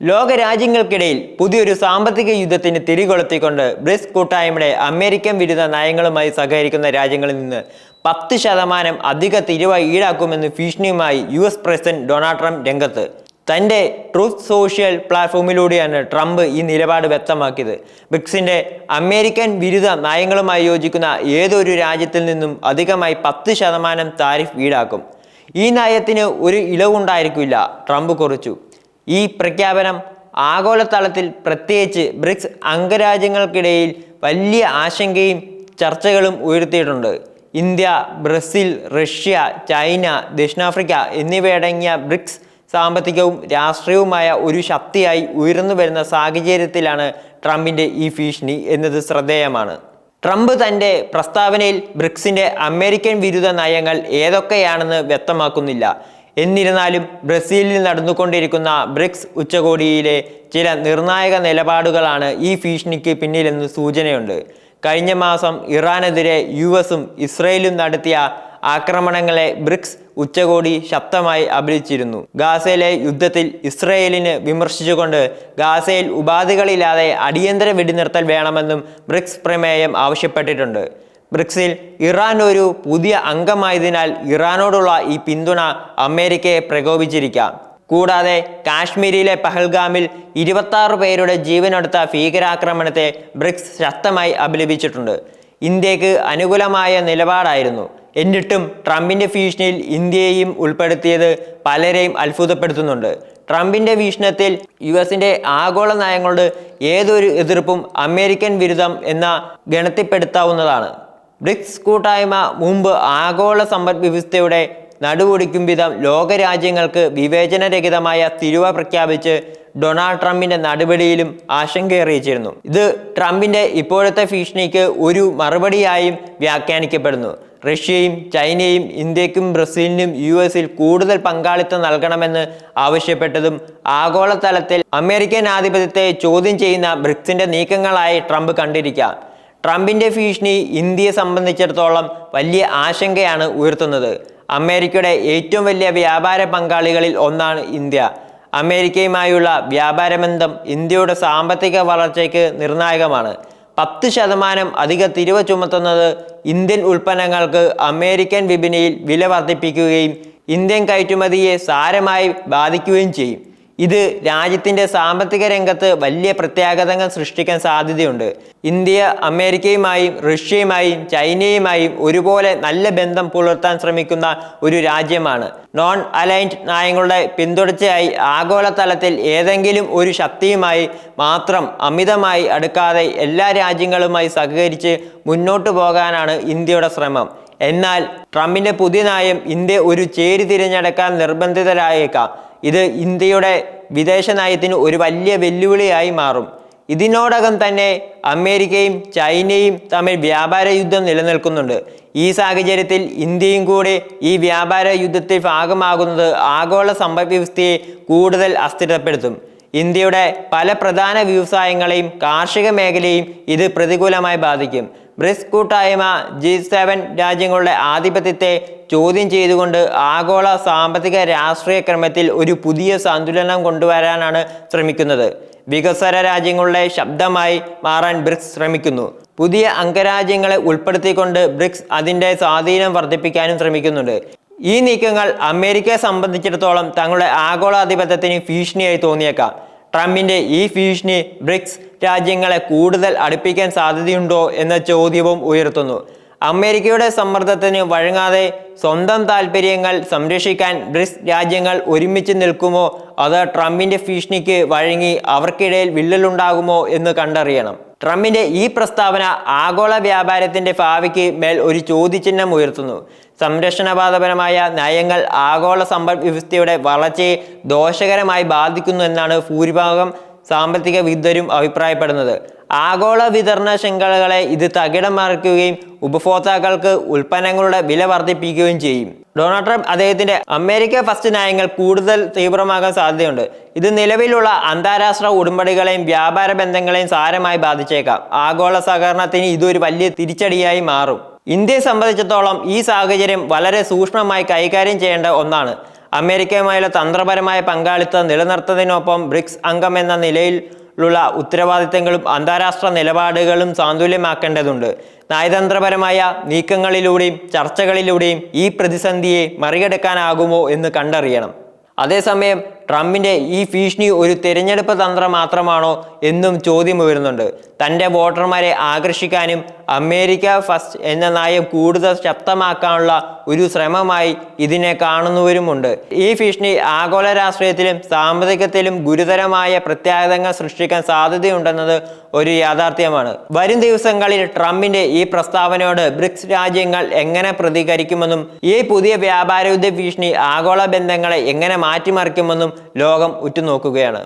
ലോക രാജ്യങ്ങൾക്കിടയിൽ പുതിയൊരു സാമ്പത്തിക യുദ്ധത്തിന് തിരികൊളുത്തിക്കൊണ്ട് ബ്രിക്സ് കൂട്ടായ്മയുടെ അമേരിക്കൻ വിരുദ്ധ നയങ്ങളുമായി സഹകരിക്കുന്ന രാജ്യങ്ങളിൽ നിന്ന് പത്ത് ശതമാനം അധിക തിരുവ ഈടാക്കുമെന്ന് ഭീഷണിയുമായി U S president Donald Trump രംഗത്ത്. തന്റെ ട്രൂത്ത് സോഷ്യൽ പ്ലാറ്റ്ഫോമിലൂടെയാണ് ട്രംപ് ഈ നിലപാട് വ്യക്തമാക്കിയത്. ബ്രിക്സിന്റെ അമേരിക്കൻ വിരുദ്ധ നയങ്ങളുമായി യോജിക്കുന്ന ഏതൊരു രാജ്യത്തിൽ നിന്നും അധികമായി പത്ത് ശതമാനം താരിഫ് ഈടാക്കും. ഈ നയത്തിന് ഒരു ഇളവുണ്ടായിരിക്കില്ല ട്രംപ് കുറിച്ചു. ഈ പ്രഖ്യാപനം ആഗോളതലത്തിൽ പ്രത്യേകിച്ച് ബ്രിക്സ് അംഗരാജ്യങ്ങൾക്കിടയിൽ വലിയ ആശങ്കയും ചർച്ചകളും ഉയർത്തിയിട്ടുണ്ട്. ഇന്ത്യ ബ്രസീൽ റഷ്യ ചൈന ദക്ഷിണാഫ്രിക്ക എന്നിവയടങ്ങിയ ബ്രിക്സ് സാമ്പത്തികവും രാഷ്ട്രീയവുമായ ഒരു ശക്തിയായി ഉയർന്നു വരുന്ന സാഹചര്യത്തിലാണ് ട്രംപിന്റെ ഈ ഭീഷണി എന്നത് ശ്രദ്ധേയമാണ്. ട്രംപ് തന്റെ പ്രസ്താവനയിൽ ബ്രിക്സിന്റെ അമേരിക്കൻ വിരുദ്ധ നയങ്ങൾ ഏതൊക്കെയാണെന്ന് വ്യക്തമാക്കുന്നില്ല. എന്നിരുന്നാലും ബ്രസീലിൽ നടന്നുകൊണ്ടിരിക്കുന്ന ബ്രിക്സ് ഉച്ചകോടിയിലെ ചില നിർണായക നിലപാടുകളാണ് ഈ ഭീഷണിക്ക് പിന്നിലെന്ന് സൂചനയുണ്ട്. കഴിഞ്ഞ മാസം ഇറാനെതിരെ യു എസും ഇസ്രയേലും നടത്തിയ ആക്രമണങ്ങളെ ബ്രിക്സ് ഉച്ചകോടി ശക്തമായി അപലിച്ചിരുന്നു ഗാസയിലെ യുദ്ധത്തിൽ ഇസ്രയേലിന് വിമർശിച്ചുകൊണ്ട് ഗാസയിൽ ഉപാധികളില്ലാതെ അടിയന്തര വെടിനിർത്തൽ വേണമെന്നും ബ്രിക്സ് പ്രമേയം ആവശ്യപ്പെട്ടിട്ടുണ്ട്. ബ്രിക്സിൽ ഇറാൻ ഒരു പുതിയ അംഗമായതിനാൽ ഇറാനോടുള്ള ഈ പിന്തുണ അമേരിക്കയെ പ്രകോപിച്ചിരിക്കാം. കൂടാതെ കാശ്മീരിലെ പഹൽഗാമിൽ ഇരുപത്തി പേരുടെ ജീവനെടുത്ത ഭീകരാക്രമണത്തെ ബ്രിക്സ് ശക്തമായി അപലപിച്ചിട്ടുണ്ട്. ഇന്ത്യയ്ക്ക് അനുകൂലമായ നിലപാടായിരുന്നു. എന്നിട്ടും ട്രംപിന്റെ ഭീഷണിയിൽ ഇന്ത്യയെയും ഉൾപ്പെടുത്തിയത് പലരെയും അത്ഭുതപ്പെടുത്തുന്നുണ്ട്. ട്രംപിന്റെ വീക്ഷണത്തിൽ യു എസിന്റെ ആഗോള നയങ്ങളോട് ഏതൊരു എതിർപ്പും അമേരിക്കൻ വിരുദ്ധം എന്ന ഗണത്തിൽപ്പെടുത്താവുന്നതാണ്. ബ്രിക്സ് കൂട്ടായ്മ മുമ്പ് ആഗോള സമ്പദ് വ്യവസ്ഥയുടെ നടുവൊടിക്കും വിധം ലോകരാജ്യങ്ങൾക്ക് വിവേചനരഹിതമായ തിരുവ പ്രഖ്യാപിച്ച് ഡൊണാൾഡ് ട്രംപിന്റെ നടപടിയിലും ആശങ്കയറിയിച്ചിരുന്നു ഇത് ട്രംപിന്റെ ഇപ്പോഴത്തെ ഭീഷണിക്ക് ഒരു മറുപടിയായും വ്യാഖ്യാനിക്കപ്പെടുന്നു. റഷ്യയും ചൈനയും ഇന്ത്യക്കും ബ്രസീലിനും യു എസിൽ കൂടുതൽ പങ്കാളിത്തം നൽകണമെന്ന് ആവശ്യപ്പെട്ടതും ആഗോളതലത്തിൽ അമേരിക്കൻ ആധിപത്യത്തെ ചോദ്യം ചെയ്യുന്ന ബ്രിക്സിന്റെ നീക്കങ്ങളായി ട്രംപ് കണ്ടിരിക്കാം. ട്രംപിന്റെ ഭീഷണി ഇന്ത്യയെ സംബന്ധിച്ചിടത്തോളം വലിയ ആശങ്കയാണ് ഉയർത്തുന്നത്. അമേരിക്കയുടെ ഏറ്റവും വലിയ വ്യാപാര പങ്കാളികളിൽ ഒന്നാണ് ഇന്ത്യ. അമേരിക്കയുമായുള്ള വ്യാപാരബന്ധം ഇന്ത്യയുടെ സാമ്പത്തിക വളർച്ചയ്ക്ക് നിർണായകമാണ്. പത്ത് ശതമാനം അധിക തിരിവ് ചുമത്തുന്നത് ഇന്ത്യൻ ഉൽപ്പന്നങ്ങൾക്ക് അമേരിക്കൻ വിപണിയിൽ വില വർദ്ധിപ്പിക്കുകയും ഇന്ത്യൻ കയറ്റുമതിയെ സാരമായി ബാധിക്കുകയും ചെയ്യും. ഇത് രാജ്യത്തിന്റെ സാമ്പത്തിക രംഗത്ത് വലിയ പ്രത്യാഘാതങ്ങൾ സൃഷ്ടിക്കാൻ സാധ്യതയുണ്ട്. ഇന്ത്യ അമേരിക്കയുമായും റഷ്യയുമായും ചൈനയുമായും ഒരുപോലെ നല്ല ബന്ധം പുലർത്താൻ ശ്രമിക്കുന്ന ഒരു രാജ്യമാണ്. നോൺ അലൈൻഡ് നയങ്ങളുടെ പിന്തുടർച്ചയായി ആഗോളതലത്തിൽ ഏതെങ്കിലും ഒരു ശക്തിയുമായി മാത്രം അമിതമായി അടുക്കാതെ എല്ലാ രാജ്യങ്ങളുമായി സഹകരിച്ച് മുന്നോട്ടു പോകാനാണ് ഇന്ത്യയുടെ ശ്രമം. എന്നാൽ ട്രംപിന്റെ പുതിയ നയം ഇന്ത്യ ഒരു ചേരി തിരഞ്ഞെടുക്കാൻ നിർബന്ധിതരായേക്കാം. ഇത് ഇന്ത്യയുടെ വിദേശ നയത്തിന് ഒരു വലിയ വെല്ലുവിളിയായി മാറും. ഇതിനോടകം തന്നെ അമേരിക്കയും ചൈനയും തമ്മിൽ വ്യാപാര യുദ്ധം നിലനിൽക്കുന്നുണ്ട്. ഈ സാഹചര്യത്തിൽ ഇന്ത്യയും കൂടി ഈ വ്യാപാര യുദ്ധത്തിൽ ഭാഗമാകുന്നത് ആഗോള സമ്പദ് വ്യവസ്ഥയെ കൂടുതൽ അസ്ഥിരപ്പെടുത്തും. ഇന്ത്യയുടെ പല പ്രധാന വ്യവസായങ്ങളെയും കാർഷിക മേഖലയും ഇത് പ്രതികൂലമായി ബാധിക്കും. ബ്രിക്സ് കൂട്ടായ്മ ജി സെവൻ രാജ്യങ്ങളുടെ ആധിപത്യത്തെ ചോദ്യം ചെയ്തുകൊണ്ട് ആഗോള സാമ്പത്തിക രാഷ്ട്രീയ ക്രമത്തിൽ ഒരു പുതിയ സന്തുലനം കൊണ്ടുവരാനാണ് ശ്രമിക്കുന്നത്. വികസന രാജ്യങ്ങളുടെ ശബ്ദമായി മാറാൻ ബ്രിക്സ് ശ്രമിക്കുന്നു. പുതിയ അംഗരാജ്യങ്ങളെ ഉൾപ്പെടുത്തിക്കൊണ്ട് ബ്രിക്സ് അതിന്റെ സ്വാധീനം വർദ്ധിപ്പിക്കാനും ശ്രമിക്കുന്നുണ്ട്. ഈ നീക്കങ്ങൾ അമേരിക്കയെ സംബന്ധിച്ചിടത്തോളം തങ്ങളുടെ ആഗോളാധിപത്യത്തിന് ഭീഷണിയായി തോന്നിയേക്കാം. ട്രംപിന്റെ ഈ ഭീഷണി ബ്രിക്സ് രാജ്യങ്ങളെ കൂടുതൽ അടുപ്പിക്കാൻ സാധ്യതയുണ്ടോ എന്ന ചോദ്യവും ഉയർത്തുന്നു. അമേരിക്കയുടെ സമ്മർദ്ദത്തിന് വഴങ്ങാതെ സ്വന്തം താൽപ്പര്യങ്ങൾ സംരക്ഷിക്കാൻ ബ്രിക്സ് രാജ്യങ്ങൾ ഒരുമിച്ച് നിൽക്കുമോ? അത് ട്രംപിന്റെ ഭീഷണിക്ക് വഴങ്ങി അവർക്കിടയിൽ വിള്ളലുണ്ടാകുമോ എന്ന് കണ്ടറിയണം. ട്രംപിന്റെ ഈ പ്രസ്താവന ആഗോള വ്യാപാരത്തിന്റെ ഭാവിക്ക് മേൽ ഒരു ചോദ്യചിഹ്നം ഉയർത്തുന്നു. സംരക്ഷണപാതപരമായ നയങ്ങൾ ആഗോള സമ്പദ് വ്യവസ്ഥയുടെ വളർച്ചയെ ദോഷകരമായി ബാധിക്കുന്നു എന്നാണ് ഭൂരിഭാഗം സാമ്പത്തിക വിദഗ്ധരും അഭിപ്രായപ്പെടുന്നത്. ആഗോള വിതരണ ശൃംഖലകളെ ഇത് തകിടം മറിക്കുകയും ഉപഭോക്താക്കൾക്ക് ഉൽപ്പന്നങ്ങളുടെ വില വർദ്ധിപ്പിക്കുകയും ചെയ്യും. ഡൊണാൾഡ് ട്രംപ് അദ്ദേഹത്തിന്റെ അമേരിക്ക ഫസ്റ്റ് നയങ്ങൾ കൂടുതൽ തീവ്രമാകാൻ സാധ്യതയുണ്ട്. ഇത് നിലവിലുള്ള അന്താരാഷ്ട്ര ഉടമ്പടികളെയും വ്യാപാര ബന്ധങ്ങളെയും സാരമായി ബാധിച്ചേക്കാം. ആഗോള സഹകരണത്തിന് ഇതൊരു വലിയ തിരിച്ചടിയായി മാറും. ഇന്ത്യയെ സംബന്ധിച്ചിടത്തോളം ഈ സാഹചര്യം വളരെ സൂക്ഷ്മമായി കൈകാര്യം ചെയ്യേണ്ട ഒന്നാണ്. അമേരിക്കയുമായുള്ള തന്ത്രപരമായ പങ്കാളിത്തം നിലനിർത്തുന്നതിനൊപ്പം ബ്രിക്സ് അംഗം എന്ന നിലയിൽ ുള്ള ഉത്തരവാദിത്തങ്ങളും അന്താരാഷ്ട്ര നിലപാടുകളും സാന്തുല്യമാക്കേണ്ടതുണ്ട് നയതന്ത്രപരമായ നീക്കങ്ങളിലൂടെയും ചർച്ചകളിലൂടെയും ഈ പ്രതിസന്ധിയെ മറികടക്കാനാകുമോ എന്ന് കണ്ടറിയണം. അതേസമയം ട്രംപിന്റെ ഈ ഭീഷണി ഒരു തിരഞ്ഞെടുപ്പ് തന്ത്രം മാത്രമാണോ എന്നും ചോദ്യം ഉയരുന്നുണ്ട്. തന്റെ വോട്ടർമാരെ ആകർഷിക്കാനും അമേരിക്ക ഫസ്റ്റ് എന്ന നയം കൂടുതൽ ശക്തമാക്കാനുള്ള ഒരു ശ്രമമായി ഇതിനെ കാണുന്നവരുമുണ്ട്. ഈ ഭീഷണി ആഗോള രാഷ്ട്രീയത്തിലും സാമ്പത്തികത്തിലും ഗുരുതരമായ പ്രത്യാഘാതങ്ങൾ സൃഷ്ടിക്കാൻ സാധ്യതയുണ്ടെന്നത് ഒരു യാഥാർത്ഥ്യമാണ്. വരും ദിവസങ്ങളിൽ ട്രംപിന്റെ ഈ പ്രസ്താവനയോട് ബ്രിക്സ് രാജ്യങ്ങൾ എങ്ങനെ പ്രതികരിക്കുമെന്നും ഈ പുതിയ വ്യാപാര യുദ്ധ ഭീഷണി ആഗോള ബന്ധങ്ങളെ എങ്ങനെ മാറ്റിമറിക്കുമെന്നും ലോകം ഉറ്റുനോക്കുകയാണ്.